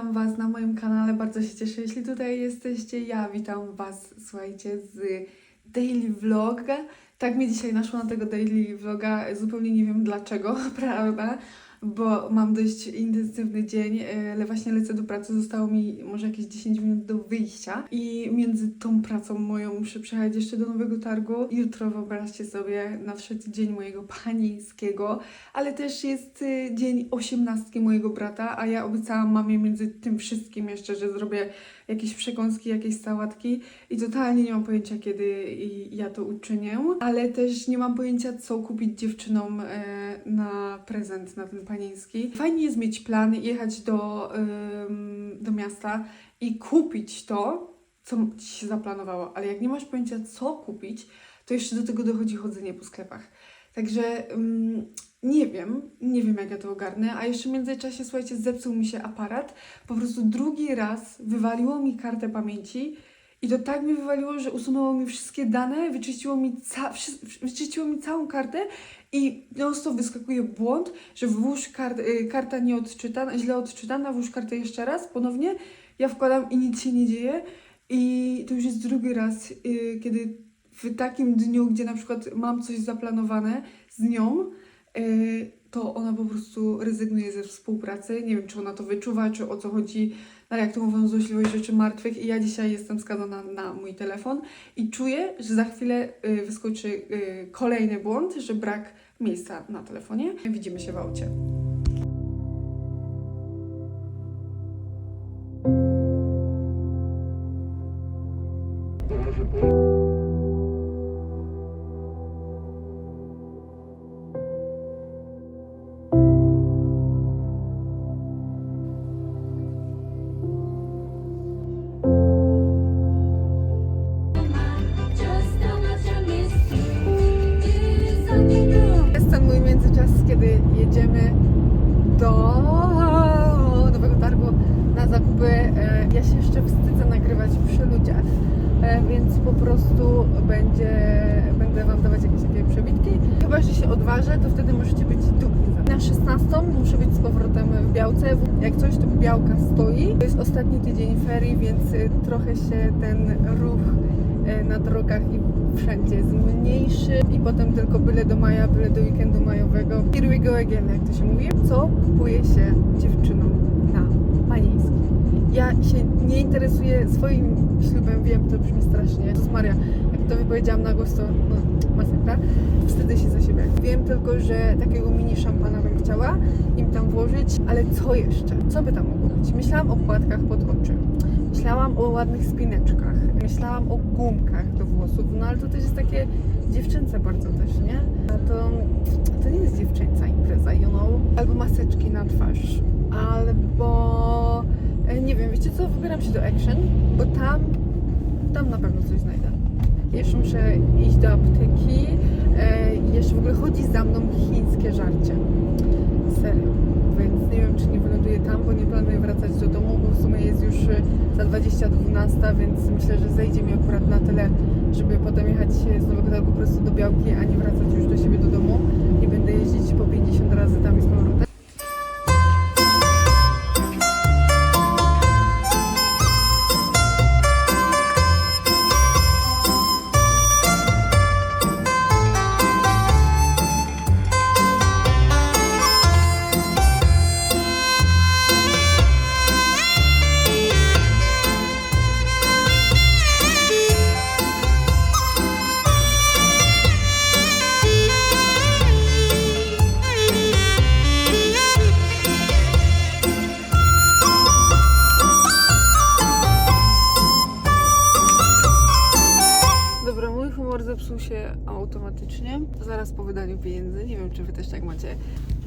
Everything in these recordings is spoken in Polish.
witam Was na moim kanale. Bardzo się cieszę, jeśli tutaj jesteście. Ja witam Was, słuchajcie, z daily vloga. Tak mnie dzisiaj naszło na tego daily vloga. Zupełnie nie wiem dlaczego, prawda? Bo mam dość intensywny dzień, e, ale właśnie lecę do pracy. Zostało mi może jakieś 10 minut do wyjścia. I między tą pracą moją muszę przejechać jeszcze do nowego targu. Jutro wyobraźcie sobie nadszedł dzień mojego panieńskiego ale też jest y, dzień osiemnastki mojego brata, a ja obiecałam mamie między tym wszystkim jeszcze, że zrobię jakieś przekąski, jakieś sałatki i totalnie nie mam pojęcia, kiedy ja to uczynię, ale też nie mam pojęcia, co kupić dziewczynom e, na prezent, na ten Fajnie jest mieć plan, jechać do, ym, do miasta i kupić to, co ci się zaplanowało, ale jak nie masz pojęcia, co kupić, to jeszcze do tego dochodzi chodzenie po sklepach. Także ym, nie wiem, nie wiem jak ja to ogarnę, a jeszcze w międzyczasie, słuchajcie, zepsuł mi się aparat. Po prostu drugi raz wywaliło mi kartę pamięci i to tak mi wywaliło, że usunęło mi wszystkie dane, wyczyściło mi, ca- wyczyściło mi całą kartę i non wyskakuje błąd, że włóż kart, y, karta nie odczytana, źle odczytana, włóż kartę jeszcze raz, ponownie. Ja wkładam i nic się nie dzieje i to już jest drugi raz, y, kiedy w takim dniu, gdzie na przykład mam coś zaplanowane z nią, y, to ona po prostu rezygnuje ze współpracy. Nie wiem, czy ona to wyczuwa, czy o co chodzi, ale jak to mówią, złośliwość rzeczy martwych. I ja dzisiaj jestem skazana na mój telefon i czuję, że za chwilę y, wyskoczy y, kolejny błąd, że brak miejsca na telefonie. Widzimy się w aucie. Więc po prostu będzie, będę Wam dawać jakieś takie przebitki. Chyba, że się odważę, to wtedy możecie być dumni. Na 16 muszę być z powrotem w Białce. Jak coś, to Białka stoi. To jest ostatni tydzień ferii, więc y, trochę się ten ruch e, na drogach i wszędzie zmniejszy i potem tylko byle do maja, byle do weekendu majowego. Here we go again, jak to się mówi. Co kupuje się dziewczynom na panieński? Ja się nie interesuję swoim ślubem, wiem, to brzmi strasznie. Jezus Maria, jak to wypowiedziałam na głos, to no, masakra. Wstydzę się za siebie. Wiem tylko, że takiego mini szampana bym chciała im tam włożyć, ale co jeszcze? Co by tam mogło być? Myślałam o płatkach pod oczy. Myślałam o ładnych spineczkach. Myślałam o gumkach do włosów, no ale to też jest takie dziewczęce bardzo też, nie? A to, to nie jest dziewczęca impreza, you know? Albo maseczki na twarz, albo wiecie co, wybieram się do Action, bo tam, tam na pewno coś znajdę. Jeszcze muszę iść do apteki e, jeszcze w ogóle chodzi za mną chińskie żarcie. Serio. Więc nie wiem, czy nie wyląduję tam, bo nie planuję wracać do domu, bo w sumie jest już y, za 20 do 12, więc myślę, że zejdzie mi akurat na tyle, żeby potem jechać z Nowego Targu prosto do Białki, a nie wracać już do siebie do domu. Nie będę jeździć po 50 razy tam i z powrotem. Automatycznie. Zaraz po wydaniu pieniędzy. Nie wiem, czy wy też tak macie.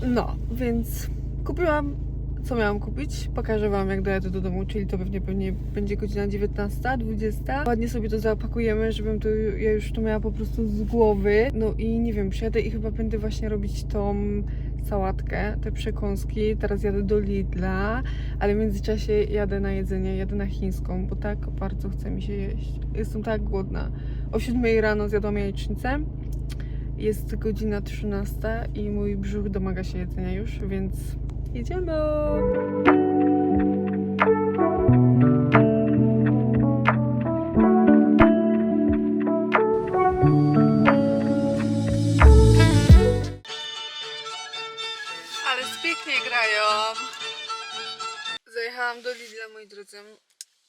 No, więc kupiłam co miałam kupić. Pokażę Wam, jak dojadę do domu, czyli to pewnie, pewnie będzie godzina 19, 20. Ładnie sobie to zapakujemy, żebym to ja już to miała po prostu z głowy. No i nie wiem, przyjadę i chyba będę właśnie robić tą sałatkę, te przekąski. Teraz jadę do Lidla, ale w międzyczasie jadę na jedzenie, jadę na chińską, bo tak bardzo chce mi się jeść. Jestem tak głodna. O 7 rano zjadłam jajecznicę. Jest godzina 13 i mój brzuch domaga się jedzenia już, więc Jedziemy! Ale pięknie grają! Zajechałam do Lidla, moi drodzy.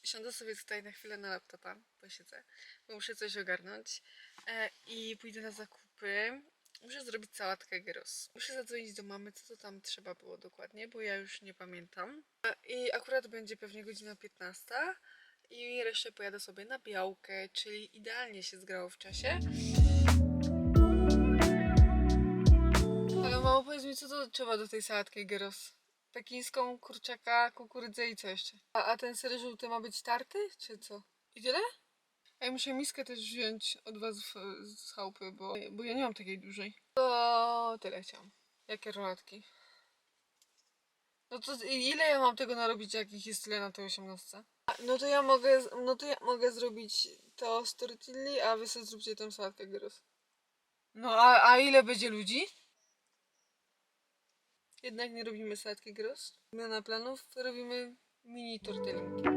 Siądę sobie tutaj na chwilę na laptopa, posiedzę, bo muszę coś ogarnąć. E, I pójdę na zakupy Muszę zrobić sałatkę gyros. Muszę zadzwonić do mamy, co to tam trzeba było dokładnie, bo ja już nie pamiętam. I akurat będzie pewnie godzina 15 i resztę pojadę sobie na białkę, czyli idealnie się zgrało w czasie. Ale mamo, powiedz mi, co to trzeba do tej sałatki gyros? Pekińską, kurczaka, kukurydzę i co jeszcze? A, a ten ser żółty ma być tarty, czy co? I tyle? Ja muszę miskę też wziąć od was z chałupy, bo, bo ja nie mam takiej dużej. To tyle chciałam. Jakie rolatki? No to ile ja mam tego narobić, jak ich jest tyle na tej osiemnastce? No to ja mogę, no to ja mogę zrobić to z tortilli, a wy sobie zróbcie tą sałatkę gyros. No a, a ile będzie ludzi? Jednak nie robimy sałatki gyros. Zmiana planów, robimy mini tortillinki.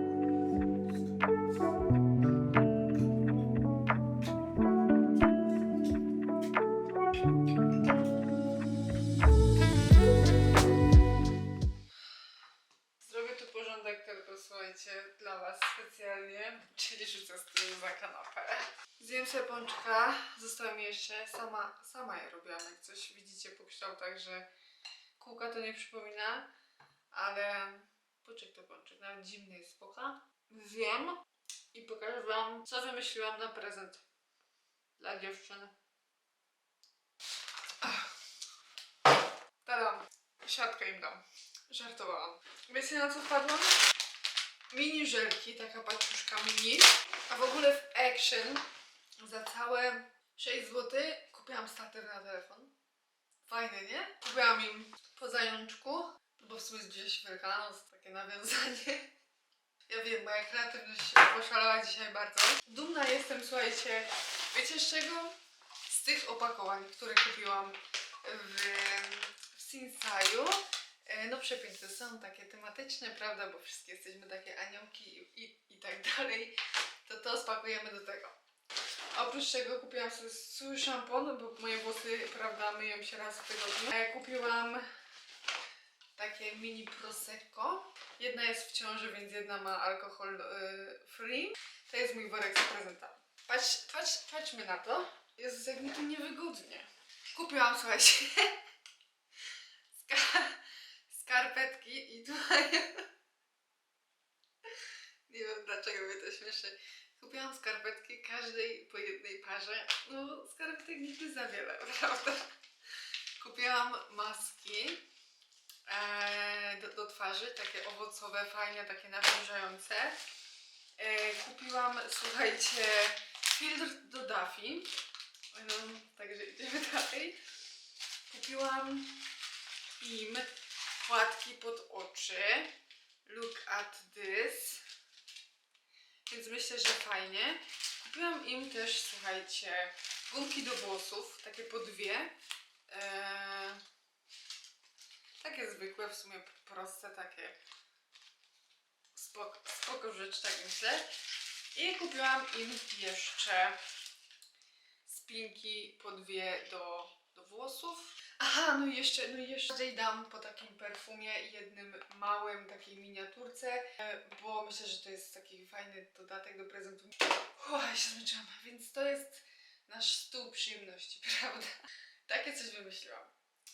Pączka, została mi jeszcze, sama, sama je robiłam, jak coś widzicie po kształtach, że kółka to nie przypomina, ale poczek to pączek, nawet zimny jest spoko. Wiem i pokażę wam, co wymyśliłam na prezent dla dziewczyny. Ach. Tadam, siatkę im dam. Żartowałam. Wiecie na co wpadłam? Mini żelki, taka paczuszka mini. A w ogóle w Action za całe 6 zł kupiłam starter na telefon. Fajny, nie? Kupiłam im po zajączku, bo w sumie jest gdzieś Wielkanoc, takie nawiązanie. Ja wiem, moja kreatywność poszalała dzisiaj bardzo. Dumna jestem, słuchajcie, wiecie z czego? Z tych opakowań, które kupiłam w, w Sinsaju. E, No przepiękne są, takie tematyczne, prawda, bo wszystkie jesteśmy takie aniołki i, i, i tak dalej. To to spakujemy do tego. Oprócz tego kupiłam sobie swój szampon, bo moje włosy, prawda, myją się raz w tygodniu. E, Kupiłam takie mini prosecco. Jedna jest w ciąży, więc jedna ma alkohol e, free. To jest mój worek z prezentami. Patrz, patrz, patrzmy na to. Jezus, jak mi niewygodnie. Kupiłam, słuchajcie, ska- skarpetki i tutaj... Nie wiem dlaczego mnie to śmieszy. Kupiłam skarpetki każdej po jednej parze. No, skarpetek nigdy za wiele, prawda? Kupiłam maski e, do, do twarzy, takie owocowe, fajne, takie nawilżające. E, kupiłam, słuchajcie, filtr do Daffy. No, także idziemy dalej. Kupiłam im płatki pod oczy. Look at this. Więc myślę, że fajnie. Kupiłam im też, słuchajcie, gumki do włosów, takie po dwie. Eee, takie zwykłe, w sumie proste, takie spoko, spoko rzecz, tak myślę. I kupiłam im jeszcze spinki po dwie do, do włosów. Aha, no i jeszcze, no i jeszcze dam po takim perfumie jednym małym, takiej miniaturce, e, bo myślę, że to jest taki fajny dodatek do prezentu. Uff, ja się zmęczyłam, więc to jest nasz stół przyjemności, prawda? Takie coś wymyśliłam.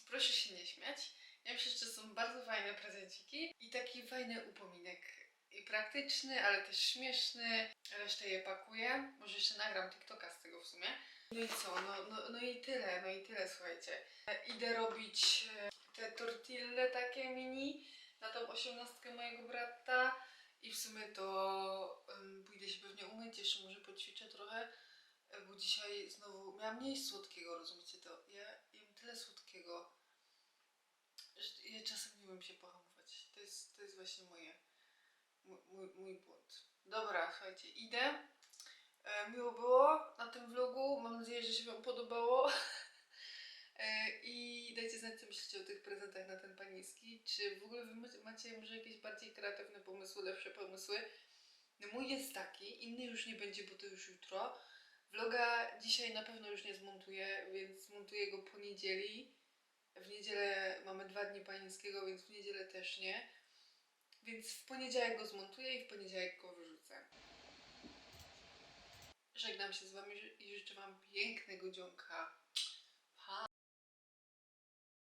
Proszę się nie śmiać. Ja myślę, że to są bardzo fajne prezenciki i taki fajny upominek. I praktyczny, ale też śmieszny. Resztę je pakuję. Może jeszcze nagram TikToka z tego w sumie. No i co? No, no, no i tyle, no i tyle, słuchajcie. Idę robić e, te tortille takie mini na tą osiemnastkę mojego brata i w sumie to pójdę się pewnie umyć, jeszcze może poćwiczę trochę, e, bo dzisiaj znowu miałam mniej słodkiego, rozumiecie to? Ja jem tyle słodkiego, że ja czasem nie umiem się pohamować. To jest, to jest właśnie moje, mój, mój, mój błąd. Dobra, słuchajcie, idę. E, miło było na tym vlogu. Mam nadzieję, że się Wam podobało. E, I dajcie znać, co myślicie o tych prezentach na ten panieński. Czy w ogóle Wy macie- może jakieś bardziej kreatywne pomysły, lepsze pomysły? No mój jest taki, inny już nie będzie, bo to już jutro. Vloga dzisiaj na pewno już nie zmontuję, więc zmontuję go po niedzieli. W niedzielę mamy dwa dni panieńskiego, więc w niedzielę też nie. Więc w poniedziałek go zmontuję i w poniedziałek go wyrzucę. Żegnam się z Wami i życzę Wam pięknego dzionka.